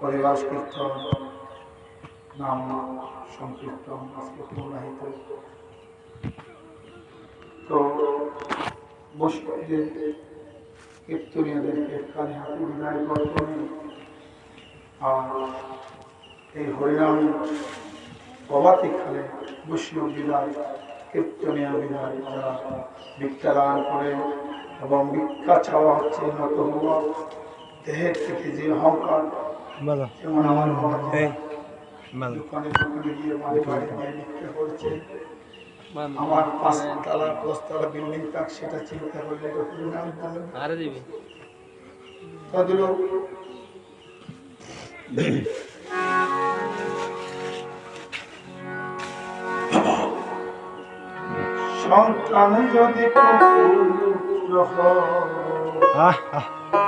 পরিবার কীর্তন, নাম সংকীর্তন, আজকে প্রবাহিত তো বসুদের কীর্তনীয়দেরকে কানে হাতে বিদায় করবেন আর এই হরিনাম প্রভাতী খালে বসীয় বিদায়, কীর্তনীয় বিদায় যারা ভিক্ষা দান করে এবং ভিক্ষা চাওয়া হচ্ছে নত হওয়া। দেহের থেকে যে অহংকার যেমন আমার দোকানে দোকানে গিয়ে বাড়ি বাড়ি গিয়ে করছে। আমার পাঁচতলা দশতলা বিল্ডিং থাক সেটা চিন্তা করলে তাদের সন্তান যদি কুকুর হয়, আহ আহ। মায়ে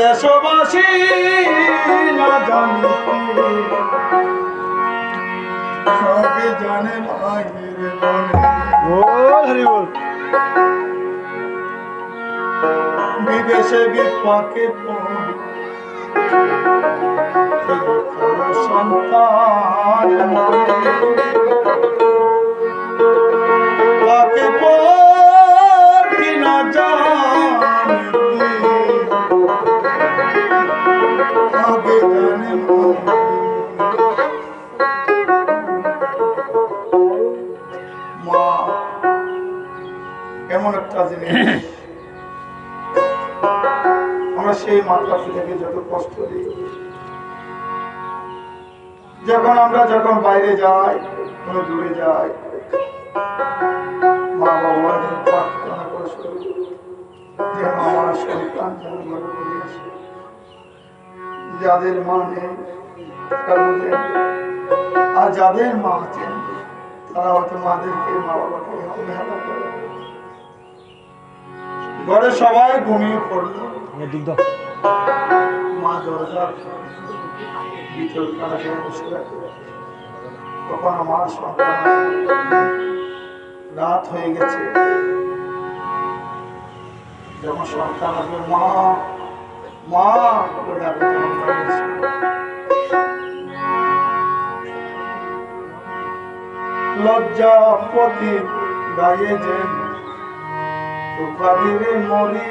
দেশবাসী না জানি সবে জানে মায়ের মনে বল হরি বল। বিদেশে বিপাকে সন্তান যখন আমরা যখন বাইরে যাই, কোনো দূরে যাই, মা বাবাদের প্রার্থনা করে শুরু যেন আমার সন্তান যেন ঘরে ফিরে আসে। যাদের মা নেই আর যাদের মা আছেন, তারা হয়তো মাদেরকে মা বাবাকে অবহেলা করে। ঘরে সবাই ঘুমিয়ে পড়ল। তখন আমার সন্তান রাত হয়ে গেছে যখন সন্তান আসবে, মা মা। লজ্জা যেন তোকাদিরে মরি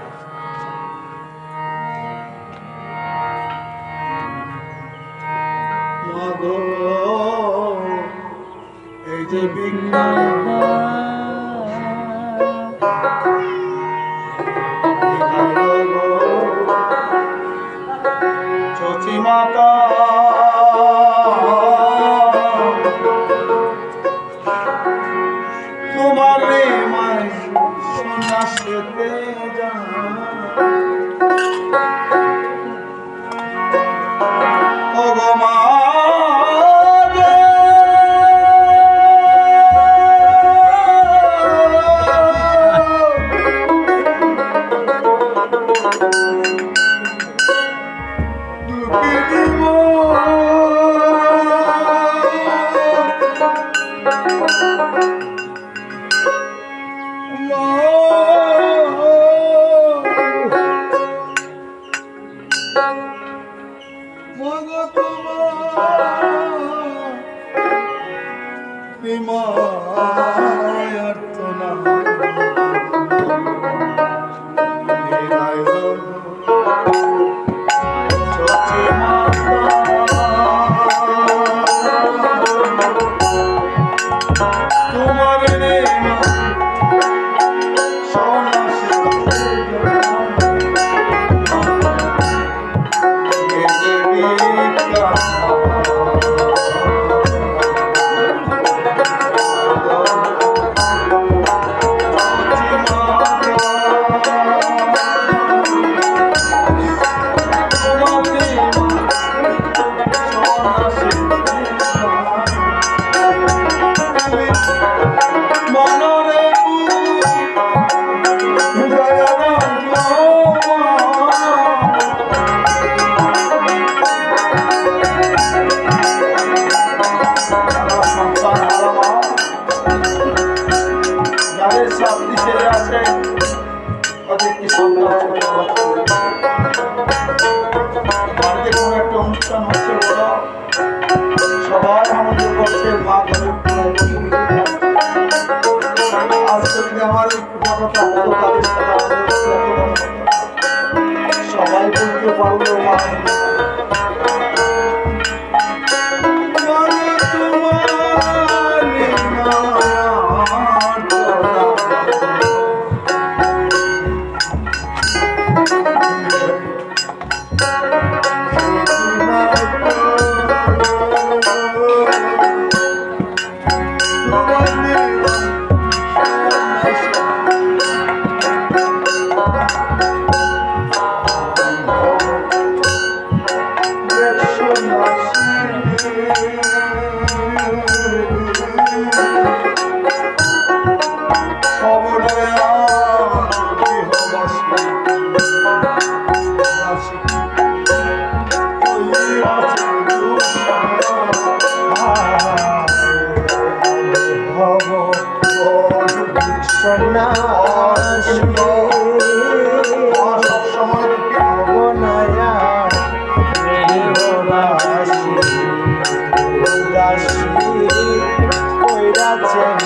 এই যে বাবা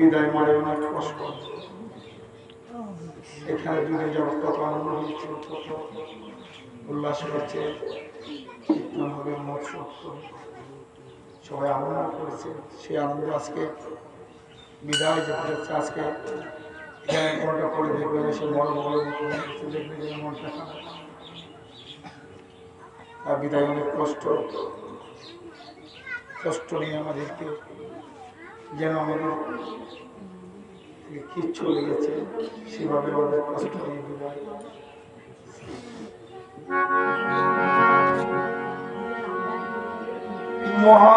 বিদায় মারে অনেক কষ্ট এখানে দুদিন যাবত কত আনন্দ হচ্ছে কত উল্লাস করছে কীর্তন হবে মৎস্য সবাই আনন্দ করেছে, সেই আনন্দ আজকে বিদায় যেতে যাচ্ছে আজকে এখানে কোনটা করে দেখবে সে বড় কিছু দেখবে যে মনটা। আর বিদায় অনেক কষ্ট কষ্ট নিয়ে আমাদেরকে যেন আমাদের কি চলে গেছে সেভাবে আমাদের কষ্ট হয়ে বিদায় মহা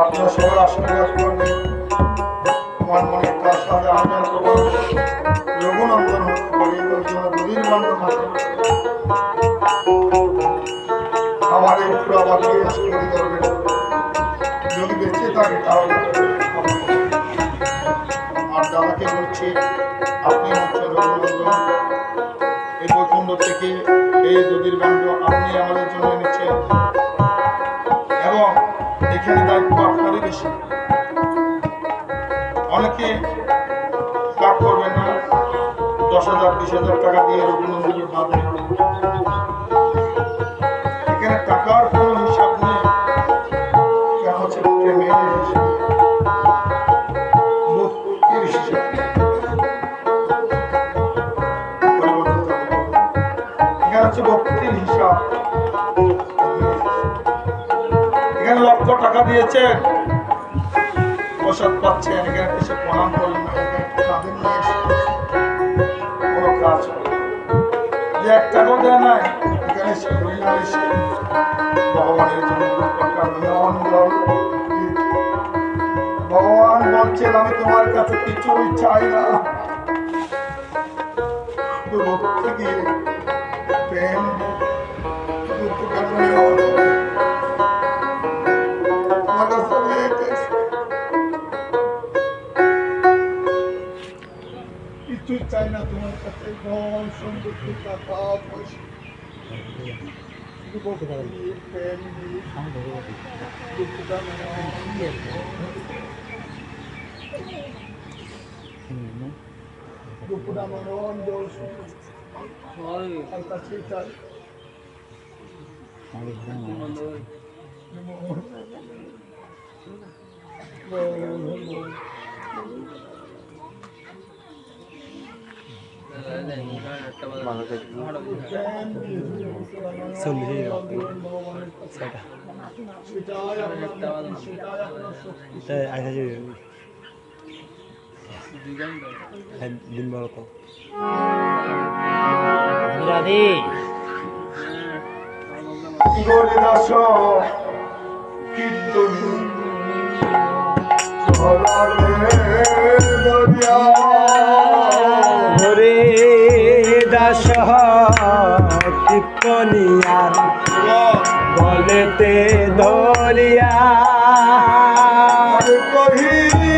আচ্ছা, আপনারা সবার আশীর্বাদ করবেন আমার মনে কাজ হবে আপনার রঘুনন্দন রবির বন্ধন হবে আমার এই পুরা বাড়ি এখানে টাকার কোনো হিসাব নেই। এখানে হচ্ছে ভক্তির হিসাব। এখানে লক্ষ টাকা দিয়েছেন। প্রসাদ পাচ্ছেন। এখানে প্রণাম করলেন। একটা কথা নাই। এখানে সে এসে ভগবানের জন্য ভগবান বলছেন, আমি তোমার কাছে কিছুই চাই না। ভক্তি দিয়ে প্রেম চাই না তোমার কাছে ধন সম্পত্তি টাকা পয়সা। ভক্তি দিয়ে, প্রেম দুঃখটা দুঃখটা মনোরঞ্জন জল শুধু আর কাছে চাই সেটাই আপনার সেটাই আপনার দিন বড় তো রাধে গরিদাস কীর্তনী চলারে দরিয়া কীর্তনিয়া বলেতে ধরিয়া কহি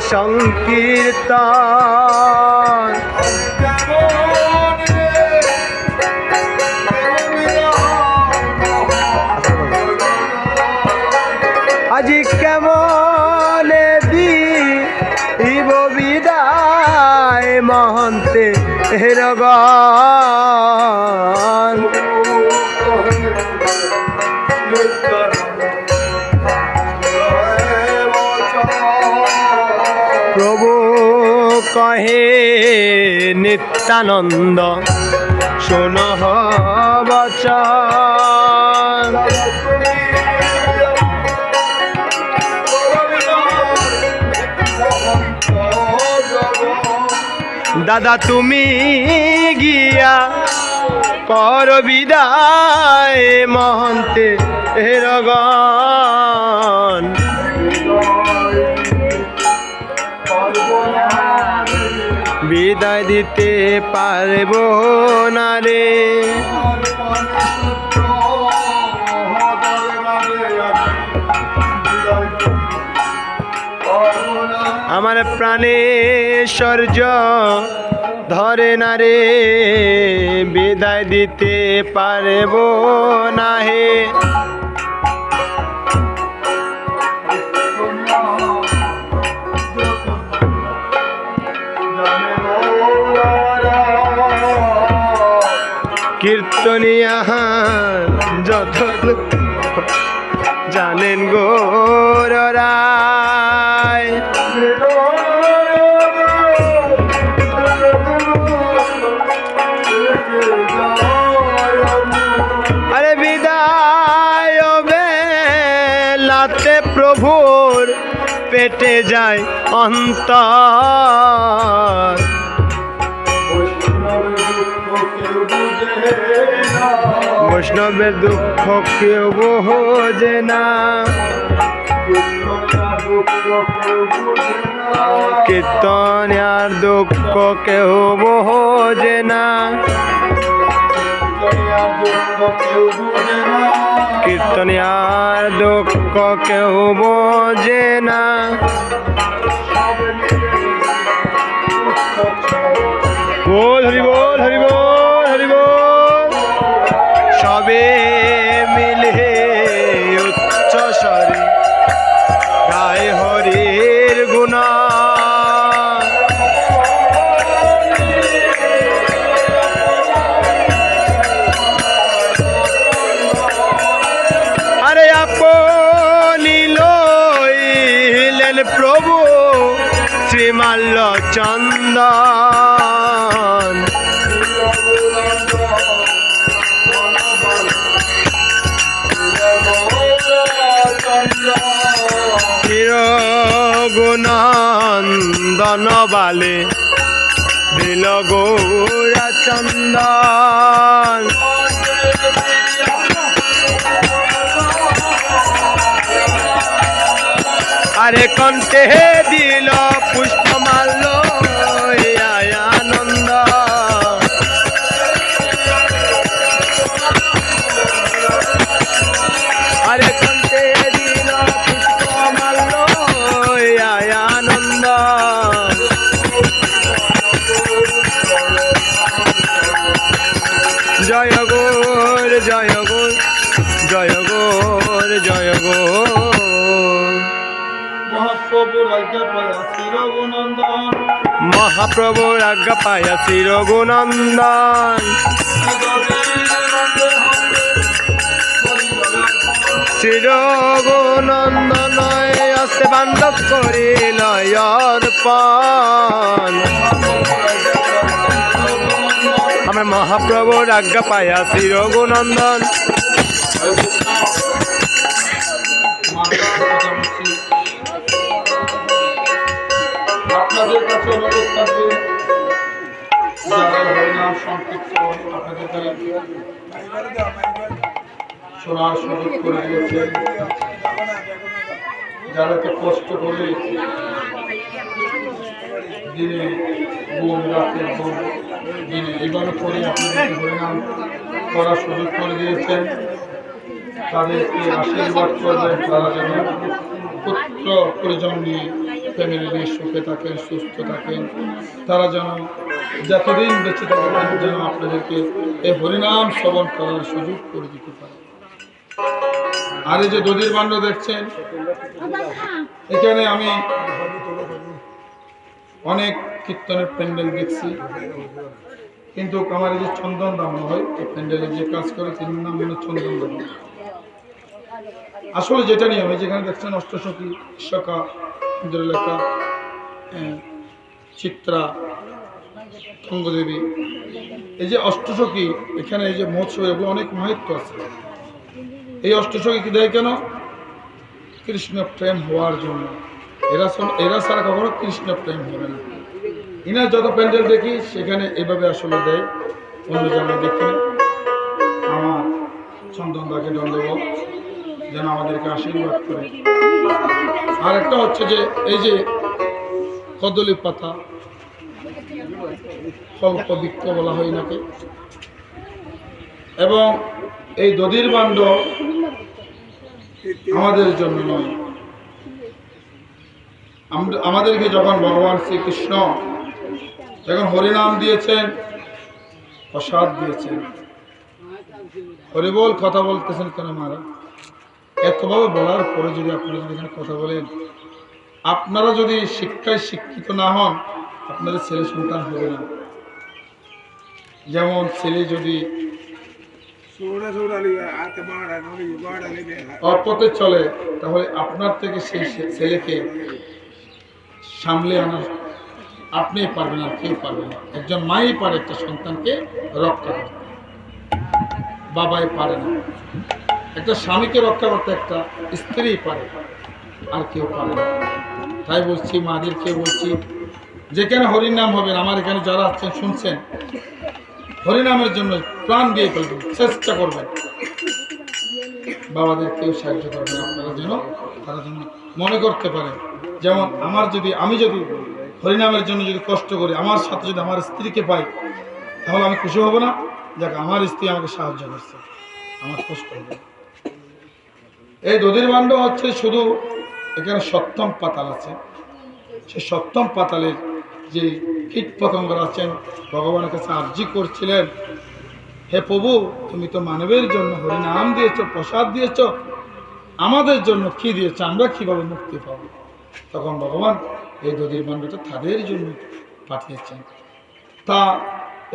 সংকীর্তন। নিত্যানন্দ। শোন বচন। দাদা তুমি গিয়া কর বিদায় মহন্তে হেরগন বিদায় দিতে পারব না রে। আমার প্রাণেশ্বর্য ধরে না রে। বিদায় দিতে পারব না হে। কীর্তনিয়া যত জানেন গোরায় আরে বিদায় বেলাতে প্রভুর পেটে যায় অন্তর। বৈষ্ণবের দুঃখ কেউ বোঝে না। কীর্তন আর দুঃখ কেউ বোঝে না। কীর্তন আর দুঃখ কেউ বোঝে না। বল, হরি বল হরি বল হরি বল। সবে মিলে উচ্চ স্বরে? গায় হরির গুণা। আরে প্রভু শ্রীমাল্য চন্দন চিরগুণন্দন বালে দিল গৌরা চন্দন। আরে কণ্ঠে দিল মহাপ্রভুর আজ্ঞা পায়া শ্রী রঘুনন্দন শ্রী রঘুনন্দন আসতে বান্ধব করিল অর্পণ। আমরা মহাপ্রভুর আজ্ঞা পায়া শ্রী রঘুনন্দন আপনাদের কাছে অনুরোধ থাকবে সুযোগ করে দিয়েছেন যারা কষ্ট করে দিনে বোন রাতে দিনে এভাবে করে আপনাদেরকে হরিনাম করার সুযোগ করে দিয়েছেন, তাদেরকে আশীর্বাদ করবেন, তারা যেন পুত্র পরিজন নিয়ে ফ্যামিলি নিয়ে সুখে থাকেন, সুস্থ থাকেন। তারা যেন যতদিন বেঁচে থাকবেন যেন আপনাদেরকে এই হরিনাম শ্রবণ করার সুযোগ করে দিতে পারে। আর এই যে দধির বান্ড দেখছেন, এখানে আমি অনেক কীর্তনের প্যান্ডেল দেখছি। কিন্তু আমার এই যে চন্দন দাম হয় এই প্যান্ডেলে যে কাজ করে তিনি নাম হলো চন্দন আসলে যেটা নিয়ম, এই যেখানে দেখছেন অষ্টসখী ইশ্বকা ইন্দ্রলেখা আহ, চিত্রা অঙ্গদেবী। এই যে অষ্টসখী এখানে এই যে মহোৎসব এগুলো অনেক মাহিত্য আছে। এই অষ্টসখী কি দেয় কেন? কৃষ্ণ প্রেম হওয়ার জন্য। এরা এরা ছাড়া কখনো কৃষ্ণ প্রেম হবে না। ইনার যত প্যান্ডেল দেখি সেখানে এভাবে আসলে দেয়। অন্য জায়গায় দেখি আমার চন্দন দাকে দণ্ডবোধ যেন আমাদেরকে আশীর্বাদ করে। আর একটা হচ্ছে যে, এই যে কদলি পাতা কল্প বৃক্ষ বলা হয় নাকি এবং এই দধির বাণ্ড আমাদের জন্য নয়। আমাদেরকে যখন ভগবান শ্রীকৃষ্ণ যখন হরিনাম দিয়েছেন, প্রসাদ দিয়েছেন, হরিবল কথা বলতেছেন কেন মারা? এতভাবে বলার পরে যদি আপনারা যদি এখানে কথা বলেন, আপনারা যদি শিক্ষায় শিক্ষিত না হন, আপনাদের ছেলে সন্তান হবে না। যেমন ছেলে যদি অপথে চলে, তাহলে আপনার থেকে সেই ছেলেকে সামলে আনার আপনি পারবেন আর কেউ পারবেন না। একজন মাই পারে একটা সন্তানকে রক্ষা করতে। বাবাই পারে না। একটা স্বামীকে রক্ষা করতে একটা স্ত্রী পারে, আর কেউ পারে তাই বলছি মাদেরকে বলছি, যেখানে হরির নাম হবে, আমার এখানে যারা আছেন, শুনছেন, হরিনামের জন্য প্রাণ দিয়ে ফেলবেন, চেষ্টা করবেন। বাবাদের কেউ সাহায্য করবেন, আপনারা যেন, তারা যেন মনে করতে পারে। যেমন আমার যদি, আমি যদি হরিনামের জন্য যদি কষ্ট করি, আমার সাথে যদি আমার স্ত্রীকে পাই, তাহলে আমি খুশি হব না? দেখ আমার স্ত্রী আমাকে সাহায্য করছে। আমার কষ্ট হবে। এই দধির বাণ্ড হচ্ছে শুধু এখানে সপ্তম পাতাল আছে। সে সপ্তম পাতালের যে কীট পতঙ্গরা আছেন, ভগবানের কাছে আর্জি করছিলেন, হে প্রভু, তুমি তো মানবের জন্য হরিনাম দিয়েছ, প্রসাদ দিয়েছ, আমাদের জন্য কি দিয়েছ, আমরা কীভাবে মুক্তি পাব? তখন ভগবান এই দধির বান্ডটা তাদের জন্য পাঠিয়েছেন। তা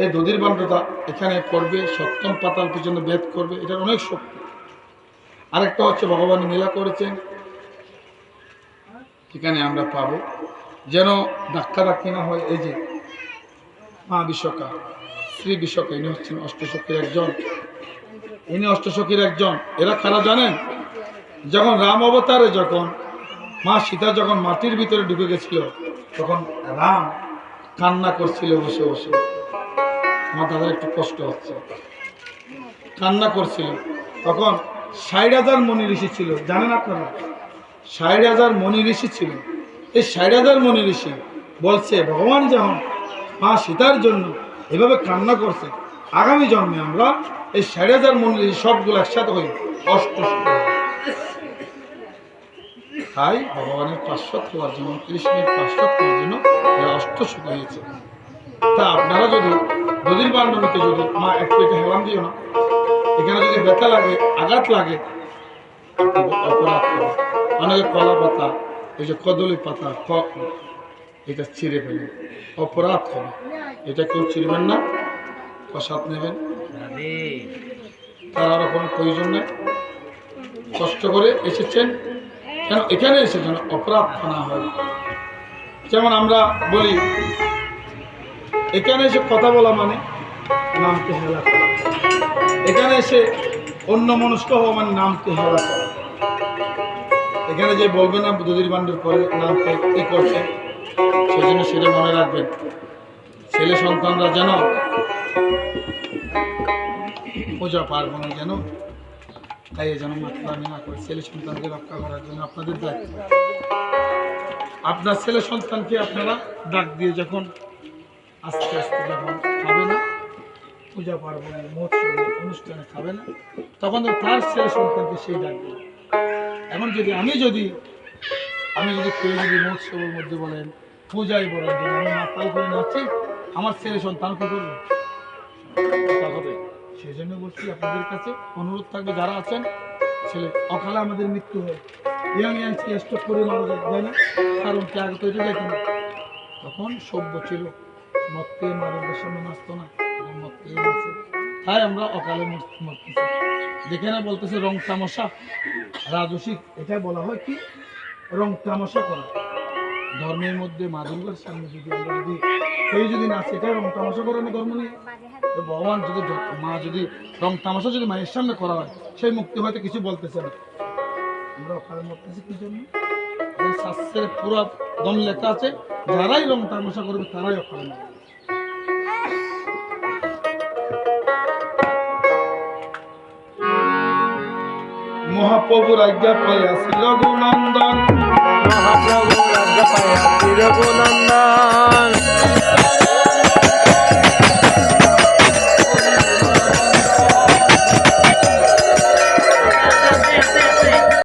এই দধির বান্ডটা এখানে করবে, সপ্তম পাতাল পর্যন্ত বেদ করবে, এটার অনেক শক্তি। আরেকটা হচ্ছে ভগবান লীলা করেছেন। এখানে আমরা পাবো। যেন ধাক্কা ধাক্কি না হয়, এই যে মা বিশ্বকা শ্রী বিশ্বকা, ইনি হচ্ছেন অষ্টসখীর একজন। ইনি অষ্টসখীর একজন। এরা কারা জানেন? যখন রাম অবতারে যখন, মা সীতা যখন মাটির ভিতরে ঢুকে গেছিল, তখন রাম কান্না করছিল বসে বসে। আমার দাদার একটু কষ্ট হচ্ছে। কান্না করছিল। তখন ষাট হাজার মনি ঋষি ছিল, জানেন আপনারা? ষাট হাজার মনি ঋষি ছিল। এই ষাট হাজার মনি ঋষি বলছে, ভগবান যখন মা সীতার জন্য এভাবে কান্না করছে। আগামী জন্মে আমরা এই ষাট হাজার মনি ঋষি সবগুলো একসাথে হই অষ্ট তাই ভগবানের পাশ্চাত হওয়ার জন্য কৃষ্ণের পাশ্চাত হওয়ার জন্য এরা অষ্টসুখ হয়েছে। তা আপনারা যদি নদীর বান্ধবীকে যদি মা একটু এটা হেলান দিও না এখানে যদি ব্যথা লাগে, আঘাত লাগে অপরাধ অনেকে কলা পাতা, এই যে কদলি পাতা এটা ছিঁড়ে ফেলে। অপরাধ হবে। এটা কেউ ছিঁড়বেন না, প্রসাদ নেবেন। তার আরও কোনো প্রয়োজন নেই। কষ্ট করে এসেছেন। কেন? এখানে এসে যেন অপরাধ না হয়। যেমন আমরা বলি, এখানে এসে কথা বলা মানে নামকে হেলা করা। এখানে এসে অন্য মনস্ক মানে নামকে হেলা করা। এখানে যে বলবে না দুদির বান্ডের পরে নামকে কি করছে সেই জন্য সেটা মনে রাখবেন। ছেলে সন্তানরা যেন পূজা পার্বণে যেন তাই যেন মাতলামি না করে। ছেলে সন্তানকে রক্ষা করার জন্য আপনাদের দায়িত্ব। আপনার ছেলে সন্তানকে আপনারা ডাক দিয়ে যখন আস্তে আস্তে যখন খাবে না পূজা পার্বণে মহোৎসবে অনুষ্ঠানে খাবে না। তখন তো তার ছেলে সন্তানকে সেই ডাক দেবে এমন যদি আমি যদি আমি যদি কেউ যদি মহোৎসবের মধ্যে বলেন পূজাই বলেন যে আমি মাতাল করে নাচি আমার ছেলে সন্তান কি করবে। হবে। সেই জন্য বলছি আপনাদের কাছে অনুরোধ থাকবে যারা আছেন ছেলে অকালে আমাদের মৃত্যু হয়। ইয়াং ইয়াং স্টক করে মারা যায় যায় না। কারণ কি আগে তো এটা না তখন সভ্য ছিল। মত্তে মাদকের সামনে নাচতো না। তাই আমরা অকালে মর- মরতেছি যেখানে বলতেছে রং তামাশা, রাজসিক। এটা বলা হয় কি? রং তামাশা করা। ধর্মের মধ্যে মা দুর্গার সামনে যদি আমরা যদি কেউ যদি নাচে এটা রং তামাশা করে না ধর্ম নিয়ে তো ভগবান যদি মা যদি রং তামাশা যদি মায়ের সামনে করা হয়, সেই মুক্তি হয়তো কিছু বলতেছে না। আমরা অকালে মরতেছি কি জন্য? শাস্ত্রের পুরো দম লেখা আছে, যারাই রং তামাশা করবে তারাই ওখানে মরবে। মহাপ্রভুর আজ্ঞা পাইয়াছি রঘুনন্দন মহাপ্রভুর আজ্ঞা পাইয়াছি রঘুনন্দন